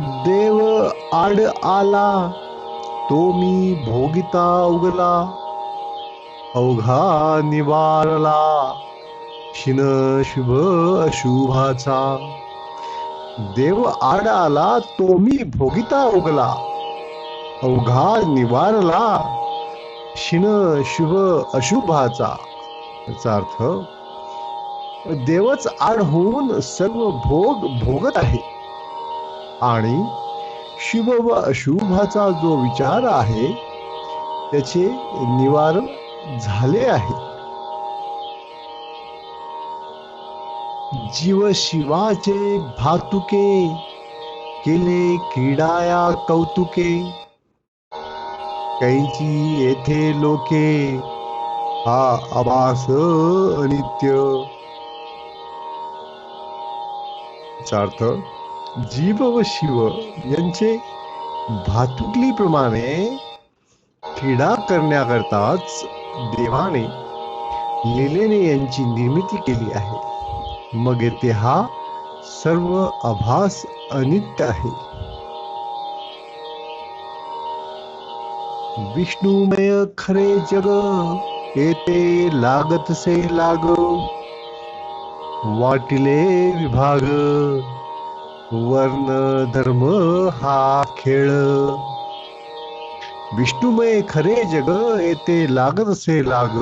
देव आड आला तो मी भोगिता उगला. अवघा निवारला शिन शुभ अशुभाचा देव आड आला तो मी भोगिता उगला. अवघा निवारला शिन शुभ अशुभाचा. याचा अर्थ देवच आड होऊन सर्व भोग भोगत आहे. आणि शुभ व अशुभाचा जो विचार आहे त्याचे निवारण झाले आहे. जीव शिवाचे भातुके केले क्रीडाया कौतुके. कैची येथे लोके हा आभास अनित्य. अर्थ जीव व शिव यांचे भातुकलीप्रमाणे क्रीडा करण्याकरताच देवाने लीलेने यांची निर्मिती केली आहे. मग येथे हा सर्व आभास अनित्य आहे. विष्णुमय खरे जग येते लागतसे लाग. वाटिले विभाग वर्ण धर्म हा खेळ. विष्णुमय खरे जग येते लागत असे लाग.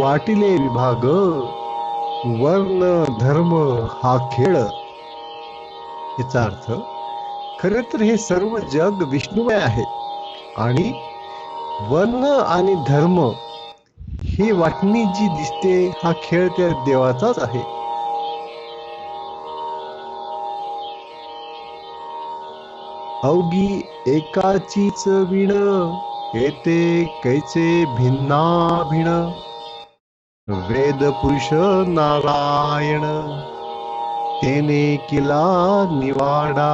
वाटिले विभाग वर्ण धर्म हा खेळ. याचा अर्थ खरे तर हे सर्व जग विष्णुमय आहे. आणि वर्ण आणि धर्म ही वाटणी जी दिसते हा खेळ त्या देवाचाच आहे. अवघी एकाचीच विण येते कैचे भिन्ना भिण वेद पुरुष नारायण तेने केला निवाडा.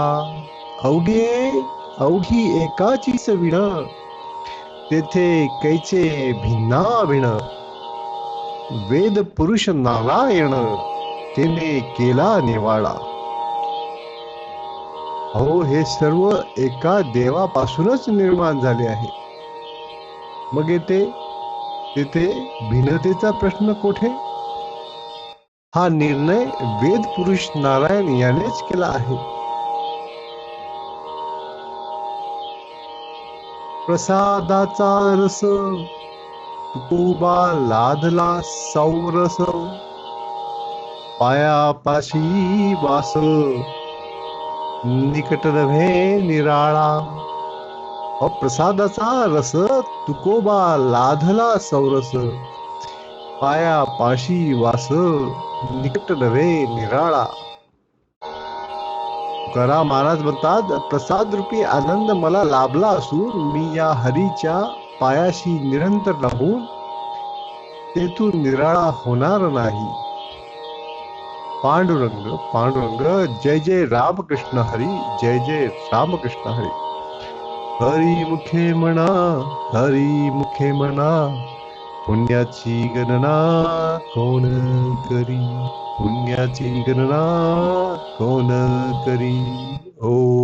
अवघे अवघी एकाचीच विण तेथे कैचे भिन्ना भिण वेद पुरुष नारायण तेने केला निवाडा. हो हे सर्व एका देवापासूनच निर्माण झाले आहे. मग येते तेथे भिन्नतेचा प्रश्न कोठे? हा निर्णय वेद पुरुष नारायण यानेच केला आहे. प्रसादाचा रस तुकोबा लादला सौरस पायापाशी वास निकट नव्हे निराळा। अ प्रसादाचा रस तुकोबा लाधला सौरस। पाया पाशी वास निकट नव्हे निराळा। करा महाराज म्हणतात प्रसाद रूपी आनंद मला लाभला असून मी या हरीच्या पायाशी निरंतर राहून तेथून निराळा होणार नाही. पांडुरंग पांडुरंग जय जय रामकृष्ण हरी जय जय रामकृष्ण हरी। हरी मुखे म्हणा हरी मुखे म्हणा पुण्याची गणना कोण करी? पुण्याची गणना कोण करी? ओ